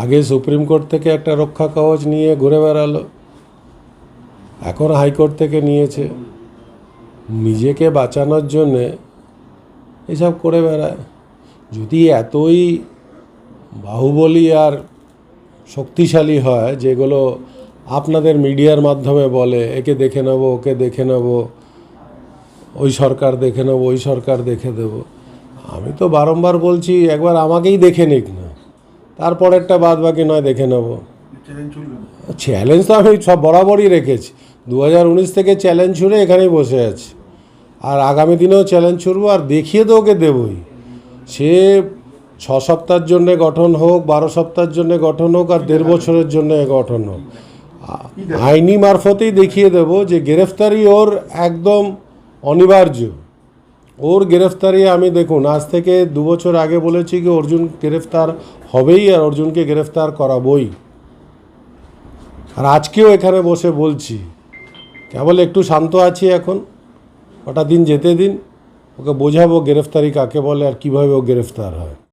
আগে supreme court থেকে একটা রক্ষা কবচ নিয়ে ঘুরে বেড়ালো, এখন হাইকোর্ট থেকে নিয়েছে। নিজেকে বাঁচানোর জন্যে এসব করে বেড়ায়। যদি এতই বাহুবলী আর শক্তিশালী হয়, যেগুলো আপনাদের মিডিয়ার মাধ্যমে বলে, একে দেখে নেব, ওকে দেখে নেব, ওই সরকার দেখে নেব, ওই সরকার দেখে দেব, আমি তো বারংবার বলছি, একবার আমাকেই দেখে নিক তারপরেরটা বাদ বাকি নয় দেখে নেব। চ্যালেঞ্জ তো আমি সব বরাবরই রেখেছি। দু হাজার উনিশ থেকে চ্যালেঞ্জ ছুড়ে এখানেই বসে আছি। আর আগামী দিনেও চ্যালেঞ্জ ছুড়বো আর দেখিয়ে তো ওকে দেবই। সে ছ সপ্তাহের জন্যে গঠন হোক বারো সপ্তাহের জন্যে গঠন হোক আর দেড় বছরের জন্য গঠন হোক। আইনি মারফতেই দেখিয়ে দেব যে গ্রেফতারি ওর একদম অনিবার্য। ওর গ্রেফতারি আমি দেখুন, আজ থেকে দু বছর আগে বলেছি কি অর্জুন গ্রেফতার হবেই আর অর্জুনকে গ্রেফতার করাবই। আর আজকেও এখানে বসে বলছি, কেবল একটু শান্ত আছি এখন ওটা দিন যেতে দিন, ওকে বোঝাবো গ্রেফতারি কাকে বলে আর কীভাবে ও গ্রেফতার হয়।